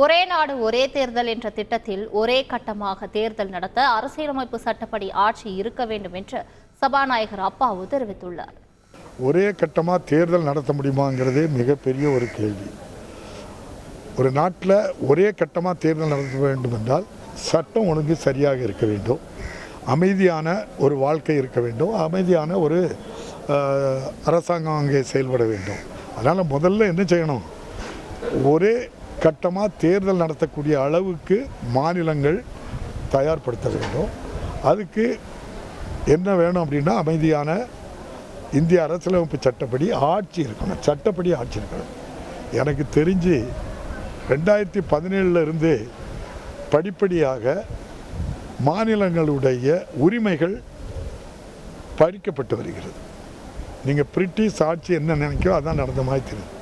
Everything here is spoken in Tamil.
ஒரே நாடு ஒரே தேர்தல் என்ற திட்டத்தில் ஒரே கட்டமாக தேர்தல் நடத்த அரசியலமைப்பு சட்டப்படி ஆட்சி இருக்க வேண்டும் என்று சபாநாயகர் அப்பாவு தெரிவித்துள்ளார். ஒரே கட்டமாக தேர்தல் நடத்த முடியுமாங்கிறதே மிகப்பெரிய ஒரு கேள்வி. ஒரு நாட்டில் ஒரே கட்டமாக தேர்தல் நடத்த வேண்டும் என்றால் சட்டம் ஒழுங்கு சரியாக இருக்க வேண்டும். அமைதியான ஒரு வாழ்க்கை இருக்க வேண்டும். அமைதியான ஒரு அரசாங்கம் அங்கே செயல்பட வேண்டும். அதனால் முதல்ல என்ன செய்யணும்? ஒரே கட்டமாக தேர்தல் நடத்தக்கூடிய அளவுக்கு மாநிலங்கள் தயார்படுத்த வேண்டும். அதுக்கு என்ன வேணும் அப்படின்னா அமைதியான இந்திய அரசியலமைப்பு சட்டப்படி ஆட்சி இருக்கணும். சட்டப்படி ஆட்சி இருக்கணும். எனக்கு தெரிஞ்சு ரெண்டாயிரத்தி பதினேழுல இருந்து படிப்படியாக மாநிலங்களுடைய உரிமைகள் பறிக்கப்பட்டு வருகிறது. நீங்கள் பிரிட்டிஷ் ஆட்சி என்ன நினைக்கோ அதான் நடந்த மாதிரி தெரியும்